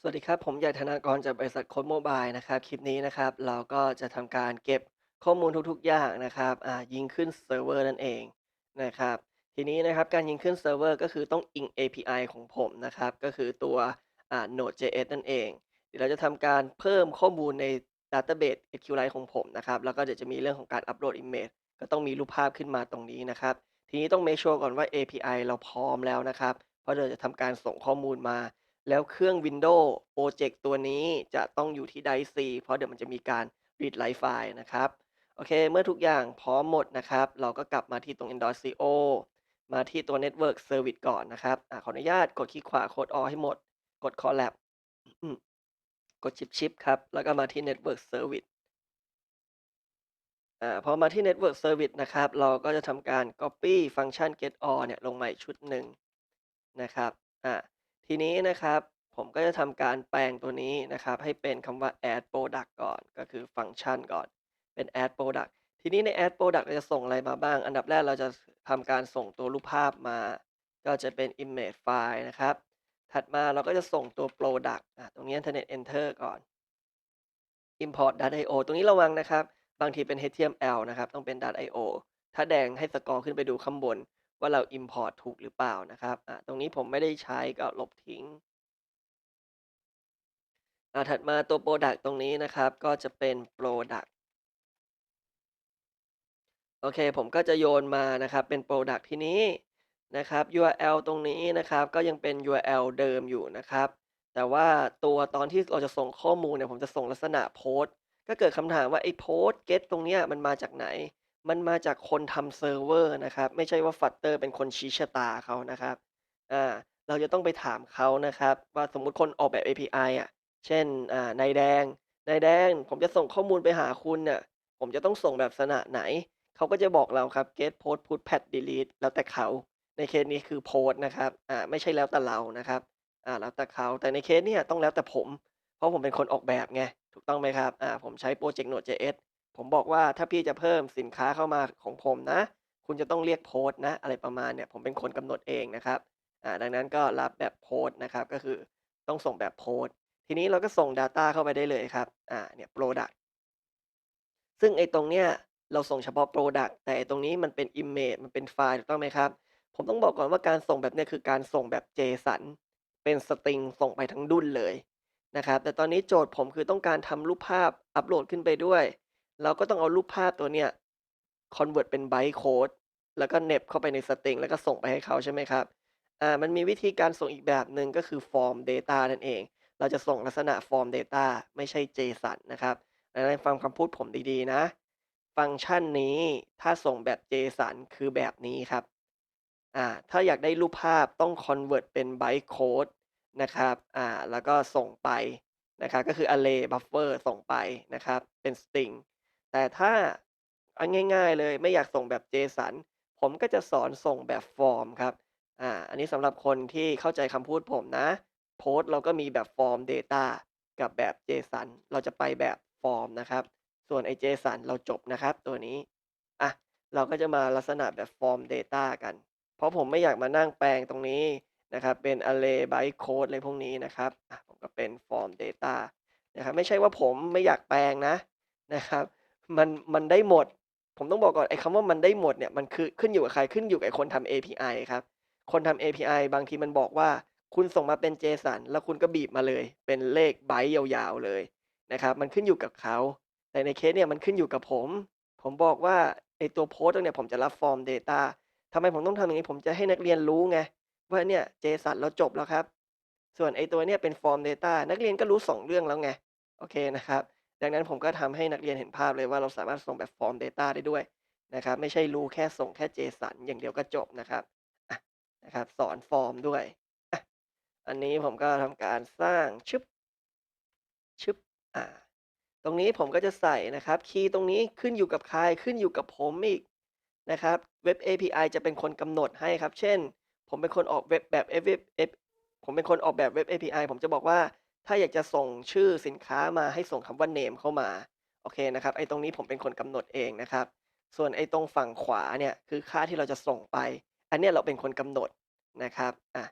สวัสดีครับ ผมใหญ่ธนากรจากบริษัทโค้ดโมบายนะครับ คลิปนี้นะครับ เราก็จะทำการเก็บข้อมูลทุกๆ อย่างนะครับอ่ายิงขึ้นเซิร์ฟเวอร์นั่นเองนะครับ ทีนี้นะครับการยิงขึ้นเซิร์ฟเวอร์ก็คือต้องอิง API ของผมนะครับ ก็คือตัวอ่า Node.js นั่นเอง เดี๋ยวเราจะทำการเพิ่มข้อมูลใน Database SQLite ของผมนะครับ แล้วก็เดี๋ยวจะมีเรื่องของการอัปโหลด Image ก็ต้องมีรูปภาพขึ้นมาตรงนี้นะครับ ทีนี้ต้อง make sure ก่อนว่า API เราพร้อมแล้วนะครับ เพราะเดี๋ยวจะทำการส่งข้อมูลมา แล้วเครื่อง Windows โปรเจกต์ตัวนี้จะต้องอยู่ที่ Drive C เพราะเดี๋ยวมันจะมีการ read write ไฟล์นะครับ โอเค เมื่อทุกอย่างพร้อมหมดนะครับ เราก็กลับมาที่ตรง Android CO มาที่ตัว Network Service ก่อนนะครับอาขออนุญาตกดคลิกขวา Code All ให้หมด กด Collab กด Shift Shift ครับ แล้วก็มาที่ Network Service อ่าพอมาที่ Network Service นะครับ เราก็จะทำการ Copy ฟังก์ชัน Get All เนี่ยลงมาอีกชุดหนึ่งนะครับ อ่า ทีนี้นะครับผมก็จะทำการแปลงตัวนี้นะครับ ให้เป็นคำว่า add product ก่อน ก็คือฟังก์ชันก่อน เป็น add product ทีนี้ใน add product เราจะส่งอะไรมาบ้าง อันดับแรกเราจะทำการส่งตัวรูปภาพมา ก็จะเป็น image file นะครับ ถัดมาเราก็จะส่งตัว product อะตรงนี้ internet enter ก่อน import .io ตรงนี้ระวังนะครับ บางทีเป็น html นะครับ ต้องเป็น .io ถ้าแดงให้สกอร์ขึ้นไปดูข้างบน ว่าเรา import ถูกหรือเปล่านะครับ อะตรงนี้ผมไม่ได้ใช้ก็ลบทิ้ง อะถัดมาตัว product ตรงนี้นะครับ ก็จะเป็น product โอเค ผมก็จะโยนมานะครับ เป็น product ทีนี้นะครับ URL ตรงนี้นะครับ ก็ยังเป็น URL เดิมอยู่นะครับ แต่ว่าตัวตอนที่เราจะส่งข้อมูลเนี่ย ผมจะส่งลักษณะโพสต์ก็เกิดคำถามว่าไอ้โพสต์ get ตรงเนี้ยมันมาจากไหน มันมาจากคนทำเซิร์ฟเวอร์นะครับ ไม่ใช่ว่า Flutter เป็นคนชี้ชะตาเขานะครับอ่าเราจะต้องไปถามเขานะครับ ว่าสมมุติคนออกแบบ API อะ เช่นอ่านายแดงนายแดง ผมจะส่งข้อมูลไปหาคุณน่ะผมจะต้องส่งแบบลักษณะไหน เขาก็จะบอกเราครับ get post put pat delete แล้วแต่เขา ในเคสนี้คือโพสต์นะครับอ่าไม่ใช่แล้วแต่เรานะครับอ่าแล้วแต่เขา แต่ในเคสเนี่ยต้องแล้วแต่ผม เพราะผมเป็นคนออกแบบไง ถูกต้องไหมครับอ่าผมใช้โปร ผมบอกว่าถ้าพี่จะเพิ่มสินค้าเข้ามาของผมนะ คุณจะต้องเรียกโพสต์นะ อะไรประมาณเนี่ยผมเป็นคนกำหนดเองนะครับอ่าดังนั้นก็รับแบบโพสต์นะครับ ก็คือต้องส่งแบบโพสต์ ทีนี้เราก็ส่ง Data เข้าไปได้เลยครับอ่าเนี่ย Product ซึ่งไอ้ตรงเนี้ยเราส่งเฉพาะ Product แต่ตรงนี้มันเป็น Image มันเป็นไฟล์ถูกต้องไหมครับ ผมต้องบอกก่อนว่าการส่งแบบเนี้ยคือการส่งแบบ JSON เป็นสตริงส่งไปทั้งดุนเลยนะครับ แต่ตอนนี้โจทย์ผมคือต้องการทำรูปภาพอัปโหลดขึ้นไปด้วย เราก็ต้องเอารูปภาพตัวเนี้ย convert เป็น byte code แล้วก็เหน็บเข้าไปในสตริงแล้วก็ส่งไปให้เขาใช่ไหมครับ อ่า มันมีวิธีการส่งอีกแบบหนึ่งก็คือ form data นั่นเอง เราจะส่งลักษณะ form data ไม่ใช่ JSON นะครับดังนั้นฟังคำพูดผมดีๆนะ ฟังก์ชันนี้ถ้าส่งแบบ JSON คือแบบนี้ครับ อ่า ถ้าอยากได้รูปภาพต้อง convert เป็น byte code นะครับ อ่า แล้วก็ส่งไปนะครับ ก็คือ array buffer ส่งไปนะครับ เป็น string แต่ถ้า เอาง่าย ๆ เลย ไม่อยากส่งแบบ JSON ผมก็จะสอนส่งแบบฟอร์มครับ อ่า อันนี้สำหรับคนที่เข้าใจคำพูดผมนะ โพสต์เราก็มีแบบฟอร์ม Data กับแบบ JSON เราจะไปแบบฟอร์มนะครับ ส่วนไอ้ JSON เราจบนะครับ ตัวนี้ อะ เราก็จะมาลักษณะแบบฟอร์ม Data กัน เพราะผมไม่อยากมานั่งแปลงตรงนี้นะครับ เป็น array byte code อะไรพวกนี้นะครับอะผมก็เป็น form data นะครับ ไม่ใช่ว่าผมไม่อยากแปลงนะนะครับ มันมันได้หมด ผมต้องบอกก่อนไอ้คำว่ามันได้หมดเนี่ยมันคือขึ้นอยู่กับใครขึ้นอยู่กับไอ้คนทำ API ครับ คนทำ API บางทีมันบอกว่าคุณส่งมาเป็น JSON แล้วคุณก็บีบมาเลย เป็นเลขไบต์ยาวๆเลยนะครับ มันขึ้นอยู่กับเขา แต่ในเคสเนี่ยมันขึ้นอยู่กับผม ผมบอกว่าไอ้ตัวโพสต์ตรงเนี่ยผมจะรับ form data ทำไมผมต้องทำอย่างนี้ผมจะให้นักเรียนรู้ไงว่าเนี่ย JSON เราจบแล้วครับ ส่วนไอ้ตัวเนี่ยเป็น form data นักเรียนก็รู้ 2 เรื่องแล้วไง โอเคนะครับ ดังนั้นผมก็ทำให้นักเรียนเห็นภาพเลยว่าเราสามารถส่งแบบ form data ได้ด้วยนะครับ ไม่ใช่รู้แค่ส่งแค่ JSON อย่างเดียวก็จบนะครับอะนะครับ สอนฟอร์มด้วยอะอันนี้ผมก็ทำการสร้างชึบชึบอ่า ตรงนี้ผมก็จะใส่นะครับ คีย์ตรงนี้ขึ้นอยู่กับใครขึ้นอยู่กับผมอีกนะครับ เว็บ API จะเป็นคนกำหนดให้ครับ เช่น ผมเป็นคนออกเว็บแบบ ผมเป็นคนออกแบบเว็บ API ผมจะบอกว่า ถ้าอยากจะส่งชื่อสินค้ามาให้ส่งคำว่า name เข้ามา โอเคนะครับ ไอ้ตรงนี้ผมเป็นคนกำหนดเองนะครับ ส่วนไอ้ตรงฝั่งขวาเนี่ยคือค่าที่เราจะส่งไป อันเนี้ยเราเป็นคนกำหนดนะครับ อะ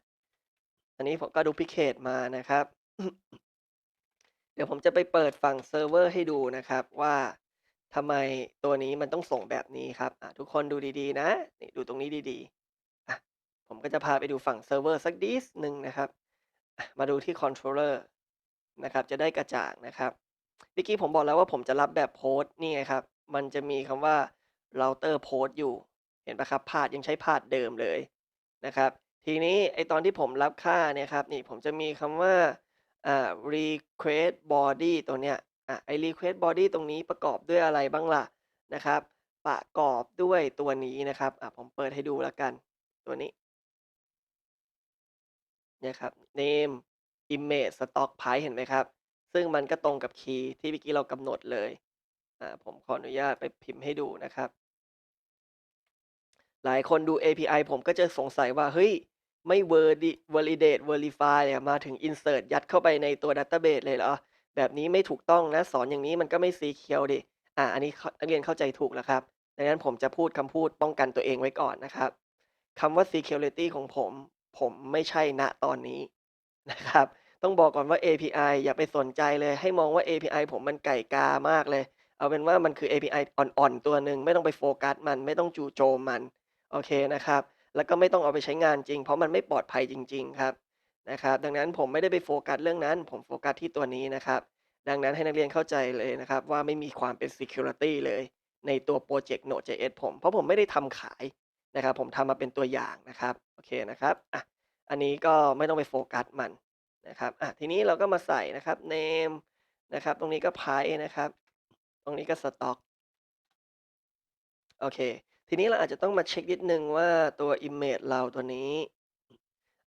อันนี้ผมก็ดูพิเคตมานะครับ เดี๋ยวผมจะไปเปิดฝั่งเซิร์ฟเวอร์ให้ดูนะครับว่าทำไมตัวนี้มันต้องส่งแบบนี้ครับ อะทุกคนดูดีๆ นะ นี่ดูตรงนี้ดีๆ อะ ผมก็จะพาไปดูฝั่งเซิร์ฟเวอร์สักดิสหนึ่งนะครับ มาดูที่คอนโทรลเลอร์ นะครับ จะได้กระจ่างนะครับเมื่อกี้ผมบอกแล้วว่าผมจะรับแบบโพสต์นี่ไงครับ มันจะมีคำว่า router post อยู่ เห็นปะครับพาดยังใช้พาดเดิมเลยนะครับ ทีนี้ไอตอนที่ผมรับค่าเนี่ยครับนี่ผมจะมีคำว่าอ่า request body ตัวเนี้ยอะไอ request body ตรงนี้ประกอบด้วยอะไรบ้างล่ะนะครับ ประกอบด้วยตัวนี้นะครับอะผมเปิดให้ดูแล้วกันตัวนี้เนี่ยครับ name image stock price เห็นไหมครับ ซึ่งมันก็ตรงกับคีย์ที่เมื่อกี้เรากำหนดเลย อ่า ผมขออนุญาตไปพิมพ์ให้ดูนะครับ หลายคนดู API ผมก็จะสงสัยว่า เฮ้ย ไม่ validate verify อะมาถึง insert ยัดเข้าไปในตัว database เลยเหรอ แบบนี้ไม่ถูกต้องนะ สอนอย่างนี้มันก็ไม่ secure ดิ อ่า อันนี้นักเรียนเข้าใจถูกแล้วครับ ดังนั้นผมจะพูดคำพูดป้องกันตัวเองไว้ก่อนนะครับคำว่า security ของผม ผมไม่ใช่ณตอนนี้ นะครับ ต้องบอกก่อนว่า API อย่าไปสนใจเลย ให้มองว่า API ผมมันไก่กามากเลย เอาเป็นว่ามันคือ API อ่อนๆตัวหนึ่งไม่ต้องไปโฟกัสมันไม่ต้องจู่โจมมันโอเคนะครับ แล้วก็ไม่ต้องเอาไปใช้งานจริง เพราะมันไม่ปลอดภัยจริง ๆ ครับนะครับ ดังนั้นผมไม่ได้ไปโฟกัสเรื่องนั้น ผมโฟกัสที่ตัวนี้นะครับ ดังนั้นให้นักเรียนเข้าใจเลยนะครับ ว่าไม่มีความเป็น security เลยในตัวพรเจกต์ Node.js ผม เพราะผมไม่ได้ทำขายนะครับ ผมทำมาเป็นตัวอย่างนะครับ โอเคนะครับอะ อันนี้ก็ไม่ต้องไปโฟกัสมันนะครับอะทีนี้เราก็มาใส่นะครับ name นะครับ ตรงนี้ก็ price นะครับ ตรงนี้ก็ stock โอเค ทีนี้เราอาจจะต้องมาเช็คนิดนึงว่าตัว image เราตัวนี้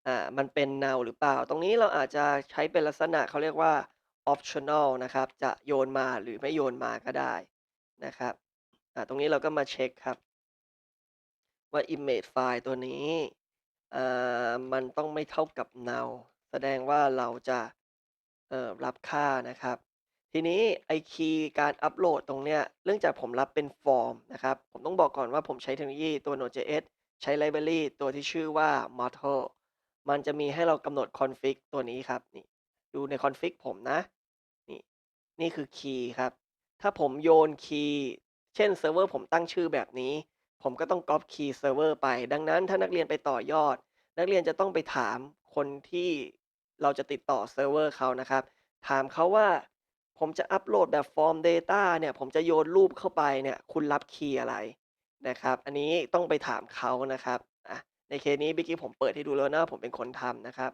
อ่ามันเป็น null หรือเปล่า ตรงนี้เราอาจจะใช้เป็นลักษณะเขาเรียกว่า optional นะครับ จะโยนมาหรือไม่โยนมาก็ได้นะครับอ่าตรงนี้เราก็มาเช็คครับว่า image ไฟล์ตัวนี้ อ่ามันต้องไม่เท่ากับ null แสดงว่าเราจะ เอ่อ รับค่านะครับ ทีนี้ไอ้คีย์การอัปโหลดตรงเนี้ย เนื่องจากผมรับเป็นฟอร์มนะครับ ผมต้องบอกก่อนว่าผมใช้เทคโนโลยีตัว Node.js ใช้ไลบรารีตัวที่ชื่อว่า Mortal มันจะมีให้เรากำหนดคอนฟิกตัวนี้ครับ นี่ ดูในคอนฟิกผมนะ นี่ นี่คือคีย์ครับ ถ้าผมโยนคีย์ เช่น เซิร์ฟเวอร์ผมตั้งชื่อแบบนี้ ผมก็ต้องก๊อปคีย์เซิร์ฟเวอร์ไป ดังนั้นถ้านักเรียนไปต่อยอด นักเรียนจะต้องไปถามคนที่เราจะติดต่อเซิร์ฟเวอร์เขานะครับ ถามเขาว่า ผมจะอัปโหลดแบบฟอร์ม Data เนี่ย ผมจะโยนรูปเข้าไปเนี่ย คุณรับคีย์อะไรนะครับ อันนี้ต้องไปถามเขานะครับอะในเคสนี้เมื่อกี้ผมเปิดให้ดูแล้วนะผมเป็นคนทำนะครับ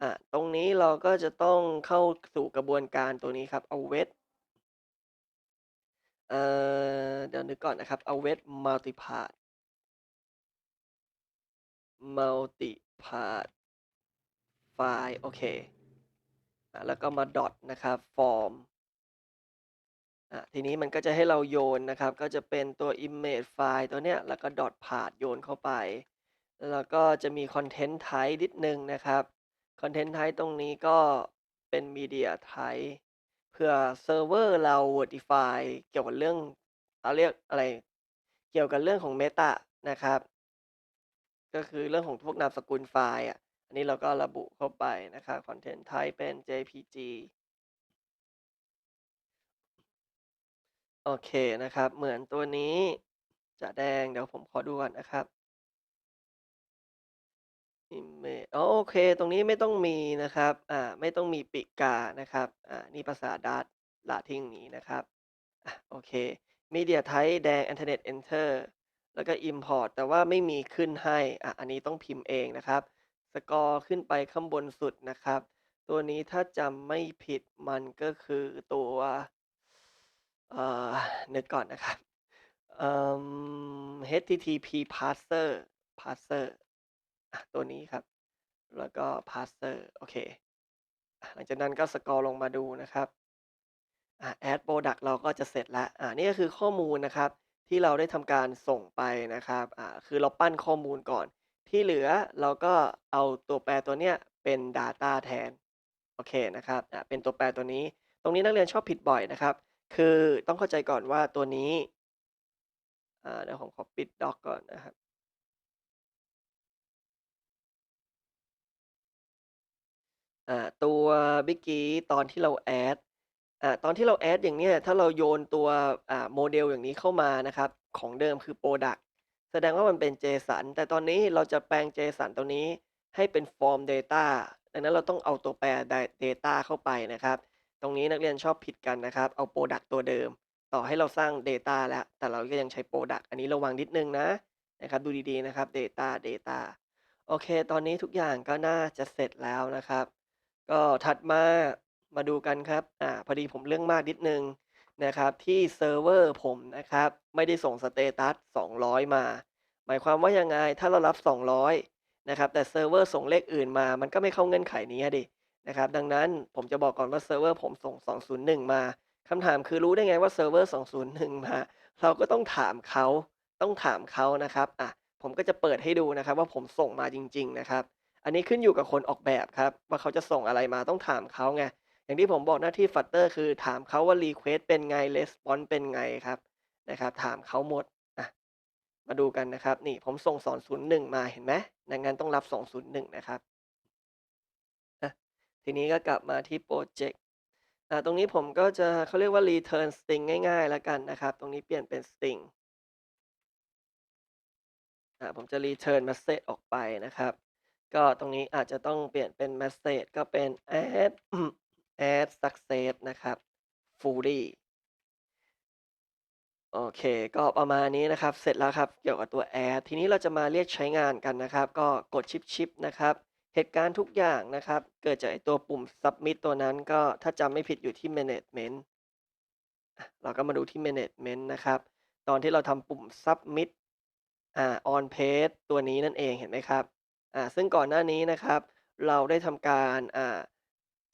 อ่าตรงนี้เราก็จะต้องเข้าสู่กระบวนการตัวนี้ครับ await เอ่อ เดี๋ยวนึกก่อนนะครับ await multipath multipath ไฟล์โอเค อ่า แล้วก็มา dot นะครับ form อ่าทีนี้มันก็จะให้เราโยนนะครับ ก็จะเป็นตัว image ไฟล์ตัวเนี้ย แล้วก็ dot path โยนเข้าไป แล้วก็จะมี content type นิดนึงนะครับ content type ตรงนี้ก็เป็น media type ผื่อเซิร์ฟเวอร์เรา verify เกี่ยวกับเรื่องเขาเรียกอะไร เกี่ยวกับเรื่องของ meta นะครับ ก็คือเรื่องของพวกนามสกุลไฟล์อะอันนี้เราก็ระบุเข้าไปนะครับ content type เป็น JPG โอเคนะครับ เหมือนตัวนี้จะแดง เดี๋ยวผมขอดูก่อนนะครับ image อ๋อ โอเค ตรงนี้ไม่ต้องมีนะครับ อ่า ไม่ต้องมีปีกกานะครับ อ่า นี่ภาษา Dart ละทิ้งนี้นะครับ อะ โอเค media type แดง alternate enter แล้วก็ import แต่ว่าไม่มีขึ้นให้ อ่าอันนี้ต้องพิมพ์เองนะครับสกอร์ขึ้นไปข้างบนสุดนะครับ ตัวนี้ถ้าจำไม่ผิดมันก็คือตัว เอ่อ นึกก่อนนะครับเอ่อ http parser parser อะตัวนี้ครับ แล้วก็ parser โอเค หลังจากนั้นก็สกอรอลงมาดูนะครับอ่า add product เราก็จะเสร็จแล้วอ่านี่ก็คือข้อมูลนะครับ ที่เราได้ทำการส่งไปนะครับอ่าคือเราปั้นข้อมูลก่อน ที่เหลือเราก็เอาตัวแปรตัวเนี้ยเป็น data แทนโอเคนะครับอ่าเป็นตัวแปรตัวนี้ ตรงนี้นักเรียนชอบผิดบ่อยนะครับ คือต้องเข้าใจก่อนว่าตัวนี้อ่าเดี๋ยวผมขอปิดด็อกก่อนนะครับ อ่า ตัวเมื่อกี้ตอนที่เรา add อ่า ตอนที่เรา add อย่างเนี้ย ถ้าเราโยนตัว อ่า model อย่างนี้เข้ามานะครับ ของเดิมคือพรดักต์แสดงว่ามันเป็น JSON แต่ตอนนี้เราจะแปลง JSON ตัวนี้ให้เป็นฟอร์ม Data ดังนั้นเราต้องเอาตัวแปรได Data เข้าไปนะครับ ตรงนี้นักเรียนชอบผิดกันนะครับ เอาพรอดักต์ตัวเดิม ต่อให้เราสร้าง Data แล้ว แต่เราก็ยังใช้พรอดักต์อันนี้ระวังนิดนึงนะ นะครับ ดูดีๆนะครับ Data Data โอเค ตอนนี้ทุกอย่างก็น่าจะเสร็จแล้วนะครับ ก็ถัดมามาดูกันครับ อ่า พอดีผมเรื่องมากนิดหนึ่งนะครับ ที่เซิร์ฟเวอร์ผมนะครับ ไม่ได้ส่งสเตตัส 200 มา หมายความว่ายังไง?ถ้าเรารับ 200 นะครับ แต่เซิร์ฟเวอร์ส่งเลขอื่นมา มันก็ไม่เข้าเงื่อนไขนี้อะสินะครับ ดังนั้นผมจะบอกก่อนว่าเซิร์ฟเวอร์ผมส่ง 201 มาคำถามคือรู้ได้ไงว่าเซิร์ฟเวอร์ 201 มา เราก็ต้องถามเขา ต้องถามเขานะครับ อ่าผมก็จะเปิดให้ดูนะครับ ว่าผมส่งมาจริง ๆ นะครับ อันนี้ขึ้นอยู่กับคนออกแบบครับ ว่าเขาจะส่งอะไรมาต้องถามเขาไง อย่างที่ผมบอกหน้าที่ Flutter คือถามเขาว่ารีเควสต์เป็นไงレスปอนส์เป็นไงครับนะครับ ถามเขาหมดอะมาดูกันนะครับ นี่ผมส่ง 201 มาเห็นไหม?ดังนั้นต้องรับ 201 นะครับทีนี้ก็กลับมาที่พรเจกต์ตรงนี้ผมก็จะเขาเรียกว่ารีเทิร์นสตริงง่ายๆ แล้วกันนะครับ ตรงนี้เปลี่ยนเป็นสตริงอ่าผมจะรีเทิร์นมสเซจออกไปนะครับ ก็ตรงนี้อาจจะต้องเปลี่ยนเป็นเมสเซจก็เป็น add add success นะครับ fully โอเค ก็ประมาณนี้นะครับ เสร็จแล้วครับ เกี่ยวกับตัว add ทีนี้เราจะมาเรียกใช้งานกันนะครับ ก็กด Shift ๆนะครับ เหตุการณ์ทุกอย่างนะครับ เกิดจากไอ้ตัวปุ่ม submit ตัวนั้นก็ถ้าจำไม่ผิดอยู่ที่ management เราก็มาดูที่ management นะครับ ตอนที่เราทำปุ่ม submit อ่า on page ตัวนี้นั่นเองเห็นไหมครับ? อ่า ซึ่งก่อนหน้านี้นะครับ เราได้ทำการ อ่า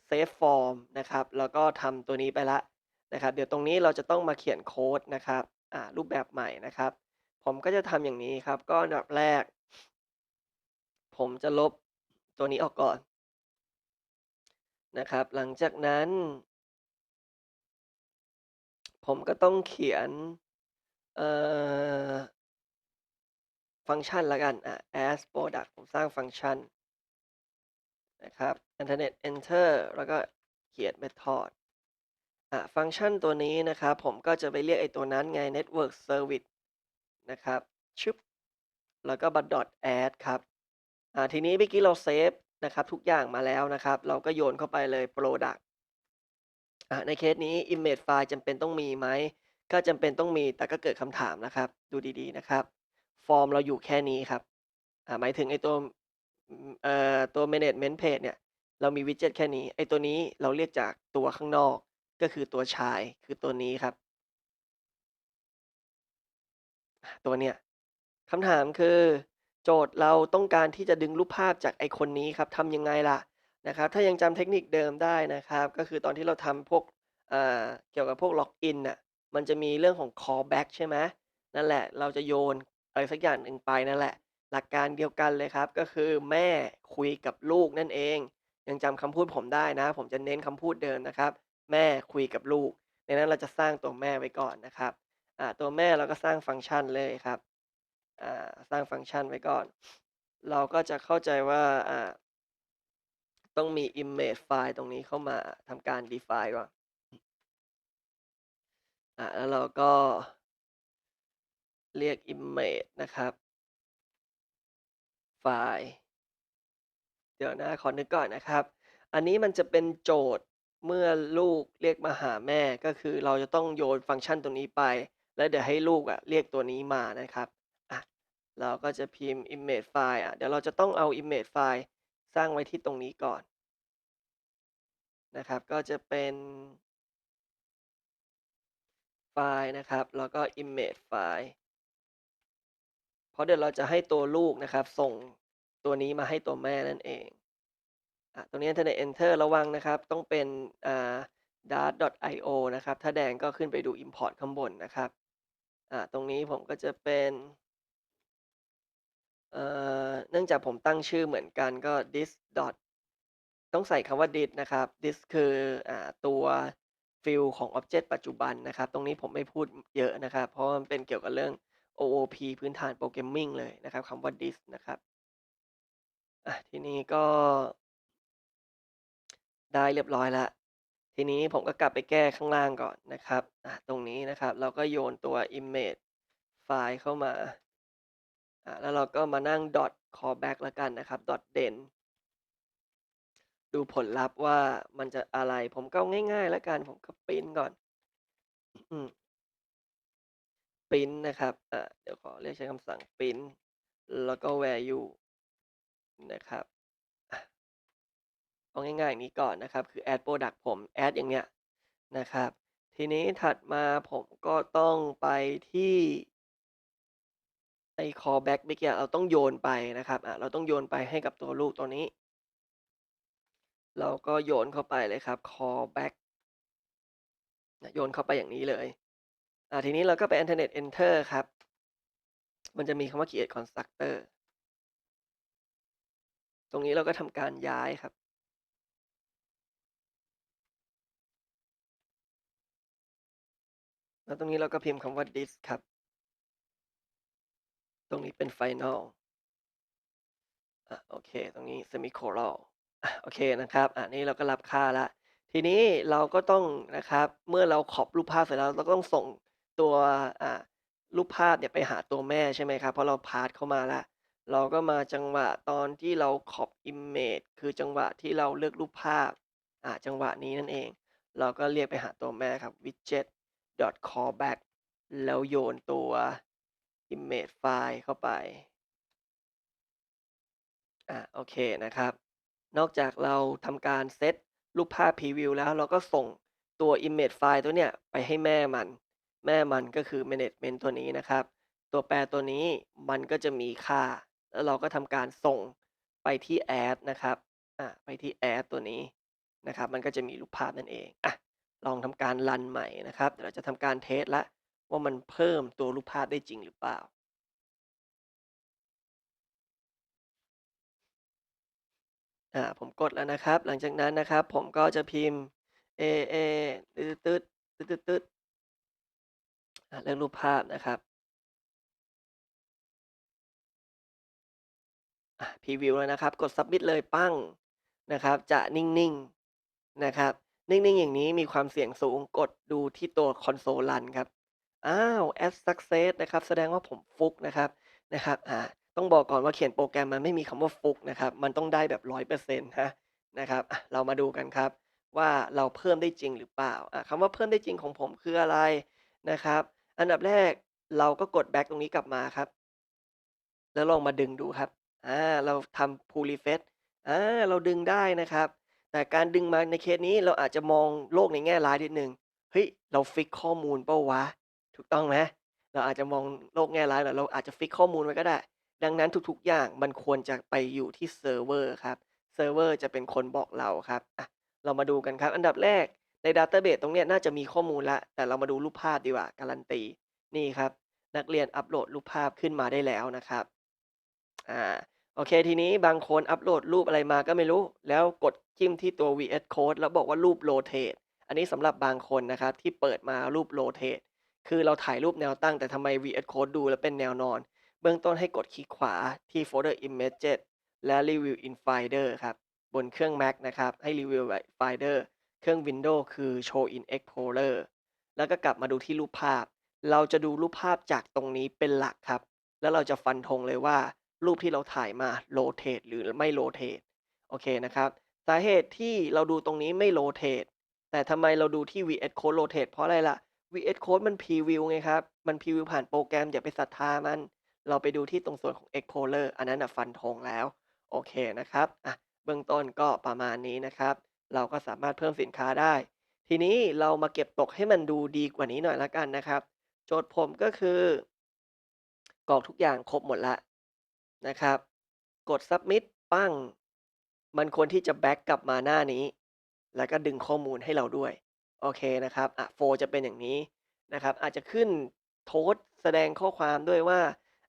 เซฟฟอร์มนะครับ แล้วก็ทำตัวนี้ไปแล้วนะครับ เดี๋ยวตรงนี้เราจะต้องมาเขียนโค้ดนะครับ อ่า รูปแบบใหม่นะครับ ผมก็จะทำอย่างนี้ครับ ก็อันดับแรก ผมจะลบตัวนี้ออกก่อนนะครับ หลังจากนั้น ผมก็ต้องเขียน เอ่อ ฟังก์ชันล้วกันอ่า as product ผมสร้างฟังก์ชันนะครับ internet enter แล้วก็เขียน method อ่าฟังก์ชันตัวนี้นะครับ ผมก็จะไปเรียกไอตัวนั้นไง network service นะครับชึบแล้วก็มา dot add ครับอ่าทีนี้เมื่อกี้เราเซฟนะครับทุกอย่างมาแล้วนะครับ เราก็โยนเข้าไปเลยพรอดักต์อ่าในเคสนี้ image ไฟล์จำเป็นต้องมีไหม?ก็จำเป็นต้องมีแต่ก็เกิดคำถามนะครับ ดูดีๆนะครับ ฟอร์มเราอยู่แค่นี้ครับอ่าหมายถึงไอ้ตัวเอ่อตัว management page เนี่ย เรามีวิดเจ็ตแค่นี้ ไอ้ตัวนี้เราเรียกจากตัวข้างนอก ก็คือตัว child คือตัวนี้ครับ ตัวเนี้ยคำถามคือ โจทย์เราต้องการที่จะดึงรูปภาพจากไอคนนี้ครับทำยังไงล่ะ?นะครับ ถ้ายังจำเทคนิคเดิมได้นะครับ ก็คือตอนที่เราทำพวกอ่าเกี่ยวกับพวก login น่ะมันจะมีเรื่องของ callback ใช่ไหม?นั่นแหละเราจะโยน อะไรสักอย่างหนึ่งไปนั่นแหละ หลักการเดียวกันเลยครับ ก็คือแม่คุยกับลูกนั่นเอง ยังจำคำพูดผมได้นะ ผมจะเน้นคำพูดเดิมนะครับ แม่คุยกับลูกดังนั้นเราจะสร้างตัวแม่ไว้ก่อนนะครับอ่าตัวแม่เราก็สร้างฟังก์ชันเลยครับอ่าสร้างฟังก์ชันไว้ก่อน เราก็จะเข้าใจว่าอ่าต้องมี image ไฟล์ตรงนี้เข้ามาทำการ define ก่อนอ่าแล้วเราก็ เรียก image นะครับ ไฟล์ เดี๋ยวนะขอนึกก่อนนะครับ อันนี้มันจะเป็นโจทย์เมื่อลูกเรียกมาหาแม่ก็คือเราจะต้องโยนฟังก์ชันตัวนี้ไป แล้วเดี๋ยวให้ลูกอะเรียกตัวนี้มานะครับอะเราก็จะพิมพ์ image ไฟล์อะเดี๋ยวเราจะต้องเอา image ไฟล์สร้างไว้ที่ตรงนี้ก่อนนะครับ ก็จะเป็นไฟล์นะครับ แล้วก็ image ไฟล์ เพราะเดี๋ยวเราจะให้ตัวลูกนะครับ ส่งตัวนี้มาให้ตัวแม่นั่นเองอตรงนี้ internet enter ระวังนะครับ ต้องเป็น dart.io นะครับ ถ้าแดงก็ขึ้นไปดู import ข้างบนนะครับตรงนี้ผมก็จะเป็นเนื่องจากผมตั้งชื่อเหมือนกันก็ this dot ต้องใส่คำว่า this นะครับ this คืออตัวฟีลของอ็อบเจกต์ปัจจุบันนะครับ ตรงนี้ผมไม่พูดเยอะนะครับ เพราะมันเป็นเกี่ยวกับเรื่อง OOP พื้นฐาน Programming เลยนะครับคำว่า this นะครับอะทีนี้ก็ ได้เรียบร้อยแล้วทีนี้ผมก็กลับไปแก้ข้างล่างก่อนนะครับอ่าตรงนี้นะครับ เราก็โยนตัว image ไฟล์เข้ามาอ่าแล้วเราก็มานั่ง dot callback ล้วกันนะครับ dot เด่นดูผลลัพธ์ว่ามันจะอะไร ผมก็ง่ายๆแล้วกัน ผมก็พรินก่อน พรินต์นะครับ อ่า เดี๋ยวขอเรียกใช้คำสั่งพรินต์แล้วก็ value นะครับเอาง่ายๆอย่างนี้ก่อนนะครับ คือ add product ผม add อย่างเนี้ยนะครับ ทีนี้ถัดมาผมก็ต้องไปที่ไอ้ callback เมื่อกี้เราต้องโยนไปนะครับ อ่าเราต้องโยนไปให้กับตัวลูกตัวนี้ เราก็โยนเข้าไปเลยครับ callback โยนเข้าไปอย่างนี้เลย อ่าทีนี้เราก็ไป alternate enter ครับ มันจะมีคำว่า create constructor ตรงนี้เราก็ทำการย้ายครับ แล้วตรงนี้เราก็พิมพ์คำว่า this ครับ ตรงนี้เป็น final อ่าโอเค ตรงนี้ semicolon อะโอเคนะครับอ่านี่เราก็รับค่าแล้วทีนี้เราก็ต้องนะครับ เมื่อเรา crop รูปภาพเสร็จแล้ว เราก็ต้องส่ง ตัว อ่า รูปภาพเนี่ยไปหาตัวแม่ ใช่ไหมครับ เพราะเรา pass เข้ามาแล้ว เราก็มาจังหวะตอนที่เรา crop image คือจังหวะที่เราเลือกรูปภาพ อ่า จังหวะนี้นั่นเอง เราก็เรียกไปหาตัวแม่ครับ widget dot callback แล้วโยนตัว image ไฟล์เข้าไปอ่าโอเคนะครับ นอกจากเราทำการเซตรูปภาพพรีวิวแล้ว เราก็ส่งตัว image ไฟล์ตัวเนี้ยไปให้แม่มัน แม่มันก็คือ management ตัวนี้นะครับ ตัวแปรตัวนี้มันก็จะมีค่า แล้วเราก็ทำการส่งไปที่ add นะครับอ่าไปที่ add ตัวนี้นะครับ มันก็จะมีรูปภาพนั่นเองอะลองทำการรันใหม่นะครับเดี๋ยวเราจะทำการเทสล้วว่ามันเพิ่มตัวรูปภาพได้จริงหรือเปล่าอ่าผมกดแล้วนะครับ หลังจากนั้นนะครับ ผมก็จะพิมพ์เอเอตื๊ดตึ๊ดๆๆ อ่าเลือกรูปภาพนะครับพรีวิวแล้วนะครับ กด submit เลยปั้งนะครับ จะนิ่งๆนะครับ นิ่งๆ อย่างนี้มีความเสี่ยงสูงกดดูที่ตัว console run ครับ อ้าว add success นะครับ แสดงว่าผมฟุกนะครับนะครับอ่าต้องบอกก่อนว่าเขียนโปรแกรมมันไม่มีคำว่าฟุกนะครับ มันต้องได้แบบ100%นะนะครับเรามาดูกันครับ ว่าเราเพิ่มได้จริงหรือเปล่าคำว่าเพิ่มได้จริงของผมคืออะไรนะครับ อันดับแรกเราก็กด back ตรงนี้กลับมาครับ แล้วลองมาดึงดูครับอาเราทำ pull refresh อาเราดึงได้นะครับ แต่การดึงมาในเคสนี้เราอาจจะมองโลกในแง่ร้ายนิดหนึ่งเฮ้ย เราฟิกข้อมูลเปล่าวะ ถูกต้องไหมเราอาจจะมองโลกแง่ร้ายหน่อเราอาจจะฟิกข้อมูลไว้ก็ได้ ดังนั้นทุกๆ อย่างมันควรจะไปอยู่ที่เซิร์ฟเวอร์ครับ เซิร์ฟเวอร์จะเป็นคนบอกเราครับอะเรามาดูกันครับ อันดับแรก ในดัตเตอร์เบสตรงเนี้ยน่าจะมีข้อมูลแล้วแต่เรามาดูรูปภาพดีกว่า การันตี นี่ครับ นักเรียนอัปโหลดรูปภาพขึ้นมาได้แล้วนะครับ อ่า โอเค ทีนี้บางคนอัปโหลดรูปอะไรมาก็ไม่รู้ แล้วกดจิ้มที่ตัว VS Code แล้วบอกว่ารูป rotate อันนี้สำหรับบางคนนะครับ ที่เปิดมารูป rotate คือเราถ่ายรูปแนวตั้งแต่ทำไม VS Code ดูแล้วเป็นแนวนอน เบื้องต้นให้กดคลิกขวาที่โฟลเดอร์ Images และ Review in Finder ครับ บนเครื่อง Mac นะครับ ให้ Review Finder เครื่อง Windows คือ Show in Explorer แล้วก็กลับมาดูที่รูปภาพ เราจะดูรูปภาพจากตรงนี้เป็นหลักครับ แล้วเราจะฟันธงเลยว่า รูปที่เราถ่ายมา rotate หรือไม่ rotate โอเคนะครับ สาเหตุที่เราดูตรงนี้ไม่ rotate แต่ทำไมเราดูที่ VS Code rotate เพราะอะไรล่ะ VS Code มันพรีวิวไงครับ มันพรีวิวผ่านโปรแกรมอย่าไปศรัทธามัน เราไปดูที่ตรงส่วนของ Explorer อันนั้นน่ะฟันธงแล้ว โอเคนะครับ อะ เบื้องต้นก็ประมาณนี้นะครับ เราก็สามารถเพิ่มสินค้าได้ ทีนี้เรามาเก็บตกให้มันดูดีกว่านี้หน่อยล้วกันนะครับ โจทย์ผมก็คือกรอกทุกอย่างครบหมดแล้วนะครับ กด submit ปั้ง มันควรที่จะแบ็กกลับมาหน้านี้ แล้วก็ดึงข้อมูลให้เราด้วย โอเคนะครับอะโฟจะเป็นอย่างนี้นะครับ อาจจะขึ้นโทสแสดงข้อความด้วยว่า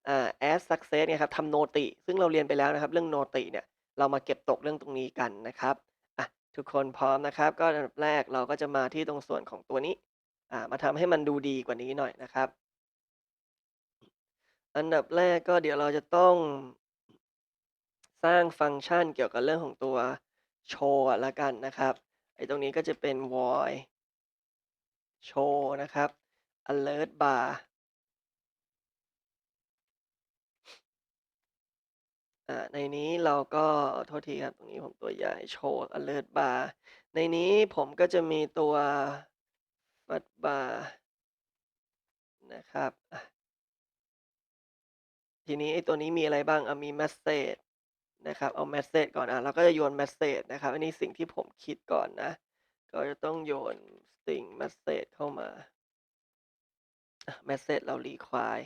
อ่า add success เนี่ยครับทำโนติ ซึ่งเราเรียนไปแล้วนะครับ เรื่องโนติเนี่ย เรามาเก็บตกเรื่องตรงนี้กันนะครับ ทุกคนพร้อมนะครับ ก็อันดับแรกเราก็จะมาที่ตรงส่วนของตัวนี้ อ่า มาทำให้มันดูดีกว่านี้หน่อยนะครับ อันดับแรกก็เดี๋ยวเราจะต้อง สร้างฟังก์ชันเกี่ยวกับเรื่องของตัวโชว์ล้วกันนะครับ ไอ้ตรงนี้ก็จะเป็น void show นะครับ alert bar อ่า ในนี้เราก็ โทษทีครับ ตรงนี้ผมตัวใหญ่ show alert bar ในนี้ผมก็จะมีตัว fut bar นะครับ ทีนี้ไอตัวนี้มีอะไรบ้างอ่ามีเมสเสจนะครับ เอาเมสเสจก่อน อ่าเราก็จะโยนเมสเสจนะครับ อันนี้สิ่งที่ผมคิดก่อนนะ ก็จะต้องโยนสตริงเมสเสจเข้ามาอะเมสเสจเรา require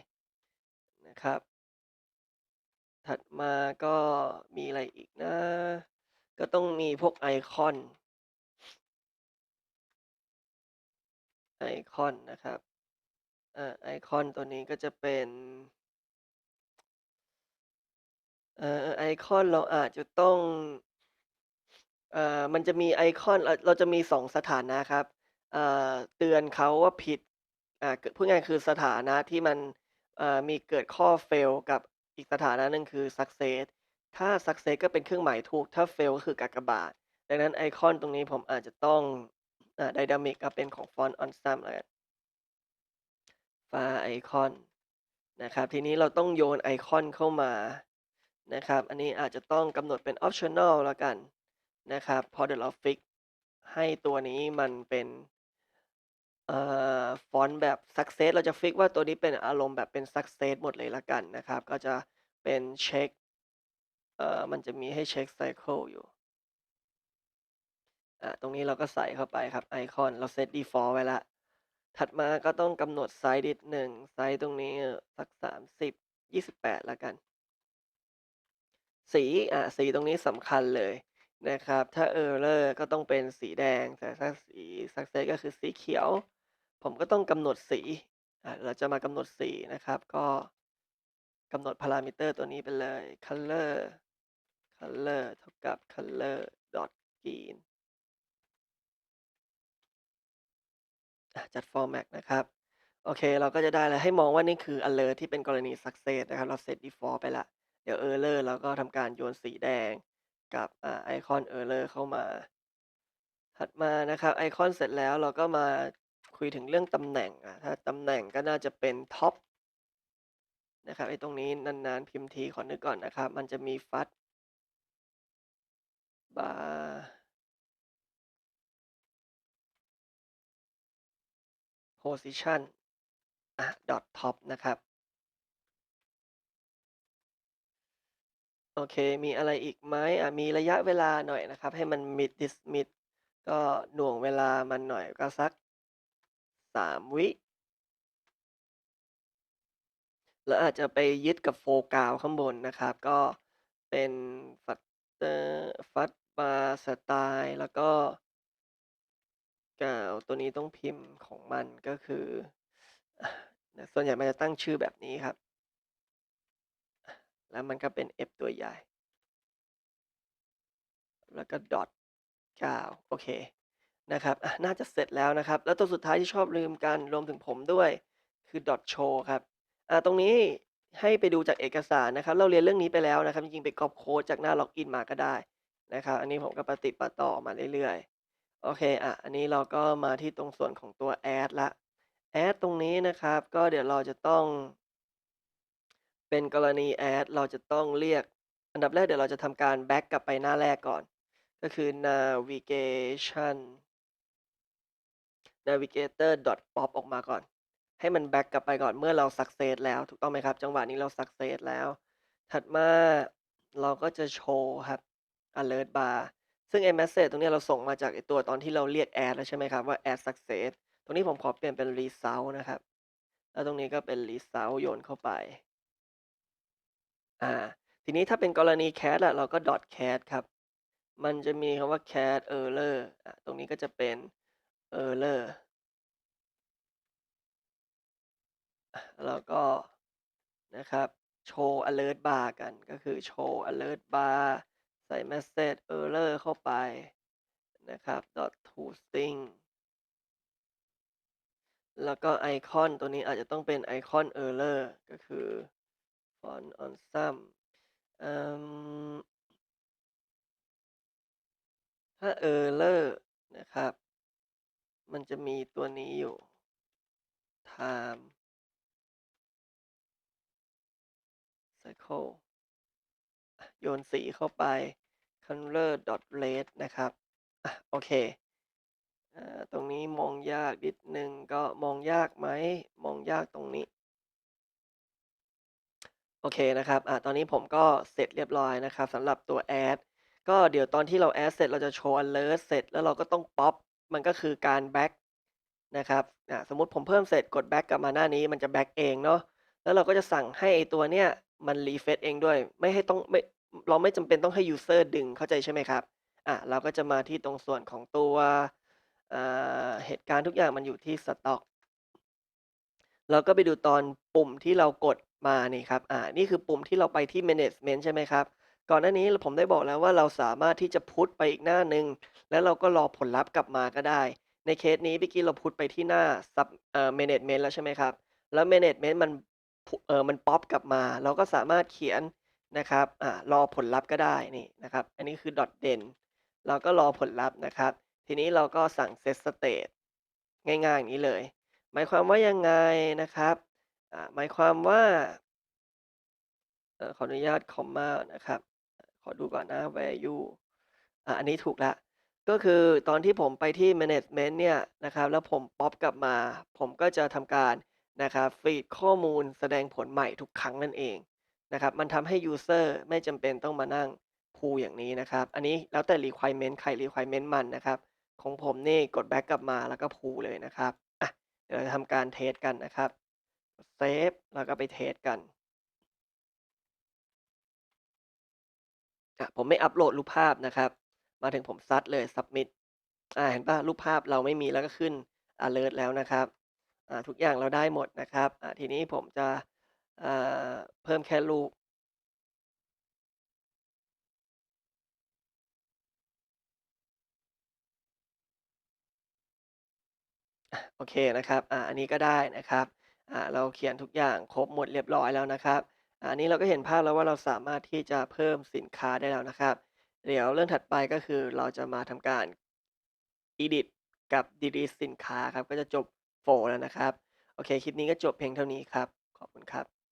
นะครับ ถัดมาก็มีอะไรอีกนะ ก็ต้องมีพวกไอคอน ไอคอนนะครับอ่าไอคอนตัวนี้ก็จะเป็นเอ่อไอคอนเราอาจจะต้องเอ่อมันจะมีไอคอนเราเราจะมี2สถานะครับอ่าเตือนเขาว่าผิดอ่ากพูดง่ายๆคือสถานะที่มันอ่ามีเกิดข้อ fail กับ อีกสถานะหนึ่งคือ success ถ้า success ก็เป็นเครื่องหมายถูก ถ้า fail ก็คือกากบาท ดังนั้นไอคอนตรงนี้ผมอาจจะต้องอ่า dynamic เอาเป็นของ font awesome แล้วกัน var icon นนะครับ ทีนี้เราต้องโยนไอคอนเข้ามานะครับ อันนี้อาจจะต้องกำหนดเป็น optional แล้วกันนะครับเพราะเดี๋ยวเราฟิกให้ตัวนี้มันเป็น เอ่อฟอนต์แบบ success เราจะฟิกว่าตัวนี้เป็นอารมณ์แบบเป็น success หมดเลยล้วกันนะครับ ก็จะเป็นเช็กเอ่อมันจะมีให้เช็กไซเคิลอยู่อ่าตรงนี้เราก็ใส่เข้าไปครับไอคอนเราเซต default ไว้แล้วถัดมาก็ต้องกำหนดไซซ์นิดหนึ่งไซซ์ตรงนี้เอ่อสัก 30 28แล้วกัน สีอ่าสีตรงนี้สำคัญเลยนะครับ ถ้า error ก็ต้องเป็นสีแดงแต่ถ้าสี success ก็คือสีเขียว ผมก็ต้องกำหนดสี อ่าเราจะมากำหนดสีนะครับ ก็กำหนด parameter ตัวนี้ไปเลย color color เท่ากับ color dot green จัด format นะครับ โอเค เราก็จะได้แล้ว ให้มองว่านี่คือ alert ที่เป็นกรณี success นะครับ เราเซต default ไปล้วเดี๋ยว error เราก็ทำการโยนสีแดงกับไอคอน error เข้ามา ถัดมานะครับ ไอคอนเสร็จแล้วเราก็มา คุยถึงเรื่องตำแหน่งอ่าถ้าตำแหน่งก็น่าจะเป็นท็อปนะครับไอ้ตรงนี้นานๆ พิมพ์ทีขอนึกก่อนนะครับ มันจะมี fut bar position อะ dot top นะครับ โอเค มีอะไรอีกไหมอ่ามีระยะเวลาหน่อยนะครับ ให้มัน mid this mid ก็หน่วงเวลามันหน่อยก็สัก 3วิ แล้วอาจจะไปยึดกับ foreground ข้างบนนะครับ ก็เป็น factor fut bar สไตล์แล้วก็กล่าวตัวนี้ต้องพิมพ์ของมันก็คือ ส่วนใหญ่มันจะตั้งชื่อแบบนี้ครับ แล้วมันก็เป็น F ตัวใหญ่ แล้วก็ดอต9โอเค นะครับอะน่าจะเสร็จแล้วนะครับ แล้วตัวสุดท้ายที่ชอบลืมกันรวมถึงผมด้วย คือ dot show ครับอ่าตรงนี้ให้ไปดูจากเอกสารนะครับ เราเรียนเรื่องนี้ไปแล้วนะครับจริงๆไปก๊อบโค้ดจากหน้า login มาก็ได้นะครับ อันนี้ผมก็ประติดปะต่อมาเรื่อยๆ โอเคอ่าอันนี้เราก็มาที่ตรงส่วนของตัว add ล้ว add ตรงนี้นะครับ ก็เดี๋ยวเราจะต้อง เป็นกรณี add เราจะต้องเรียก อันดับแรกเดี๋ยวเราจะทำการแบ็กกลับไปหน้าแรกก่อน ก็คือ navigation navigator dot pop ออกมาก่อน ให้มันแบ็กกลับไปก่อนเมื่อเรา success แล้วถูกต้องไหมครับ จังหวะนี้เรา success แล้ว ถัดมาเราก็จะโชว์ครับ alert bar ซึ่งไอ้เมสเสจตรงนี้เราส่งมาจากไอ้ตัวตอนที่เราเรียก add แล้วใช่ไหมครับว่า add success ตรงนี้ผมขอเปลี่ยนเป็น result นะครับ แล้วตรงนี้ก็เป็น result โยนเข้าไป อ่า ทีนี้ถ้าเป็นกรณี cat อะเราก็ dot cat ครับ มันจะมีคำว่า cat error อ่าตรงนี้ก็จะเป็น error อะแล้วก็นะครับโชว์ alert bar กันก็คือโชว์ alert bar ใส่เมสเสจ error เข้าไปนะครับ dot to string แล้วก็ไอคอนตัวนี้อาจจะต้องเป็นไอคอน error ก็คือ font awesome เออถ้า error นะครับ มันจะมีตัวนี้อยู่ time cycle โยนสีเข้าไป color dot red นะครับอโอเคอตรงนี้มองยากนิดนึงก็มองยากไหม มองยากตรงนี้ โอเคนะครับอะตอนนี้ผมก็เสร็จเรียบร้อยนะครับสำหรับตัว add ก็เดี๋ยวตอนที่เรา add เสร็จเราจะโชว์ alert เสร็จแล้วเราก็ต้อง pop มันก็คือการ back นะครับอะสมมติผมเพิ่มเสร็จกด back กลับมาหน้านี้มันจะ back เองเนาะแล้วเราก็จะสั่งให้ไอตัวเนี้ยมัน refresh เองด้วย ไม่ให้ต้องไม่เราไม่จำเป็นต้องให้ user ดึงเข้าใจใช่ไหมครับอะเราก็จะมาที่ตรงส่วนของตัวเหตุการณ์ทุกอย่างมันอยู่ที่ stock เราก็ไปดูตอนปุ่มที่เรากดมานี่ครับอ่านี่คือปุ่มที่เราไปที่ management ใช่ไหมครับ ก่อนหน้านี้ผมได้บอกแล้วว่าเราสามารถที่จะพุทไปอีกหน้าหนึ่งแล้วเราก็รอผลลัพธ์กลับมาก็ได้ ในเคสนี้เมื่อกี้เราพุทไปที่หน้า sub เอ่อ management แล้วใช่ไหมครับ แล้ว management มันเอ่อมันป๊อปกลับมา เราก็สามารถเขียนนะครับอ่ารอผลลัพธ์ก็ได้นี่นะครับ อันนี้คือ dot เด่นเราก็รอผลลัพธ์นะครับ ทีนี้เราก็สั่ง set state ง่ายๆอย่างนี้เลย หมายความว่ายังไงนะครับอ่าหมายความว่าอขออนุญาตคอมมานะครับ ขอดูก่อนนะ value อ่าอันนี้ถูกแล้วก็คือตอนที่ผมไปที่ management เนี่ยนะครับ แล้วผมป๊อปกลับมา ผมก็จะทำการนะครับฟีดข้อมูลแสดงผลใหม่ทุกครั้งนั่นเองนะครับมันทำให้ user ไม่จำเป็นต้องมานั่ง pull อย่างนี้นะครับ อันนี้แล้วแต่ requirement ใคร requirement มันนะครับ ของผมนี่กด back กลับมาแล้วก็ pull เลยนะครับอะเดี๋ยวเราจะทำการเทสกันนะครับเซฟแล้วก็ไปเทสกัน อะผมไม่อัปโหลดรูปภาพนะครับ มาถึงผมซัดเลย submit อ่าเห็นปล่ารูปภาพเราไม่มีแล้วก็ขึ้น alert แล้วนะครับอ่าทุกอย่างเราได้หมดนะครับอ่าทีนี้ผมจะอ่าเพิ่มแค่รูปโอเคนะครับ อ่า อันนี้ก็ได้นะครับ อ่า เราเขียนทุกอย่างครบหมดเรียบร้อยแล้วนะครับ อันนี้เราก็เห็นภาพแล้วว่าเราสามารถที่จะเพิ่มสินค้าได้แล้วนะครับ เดี๋ยวเรื่องถัดไปก็คือเราจะมาทำการ edit กับ delete สินค้าครับ ก็จะจบโฟล์แล้วนะครับ โอเค คลิปนี้ก็จบเพียงเท่านี้ครับ ขอบคุณครับ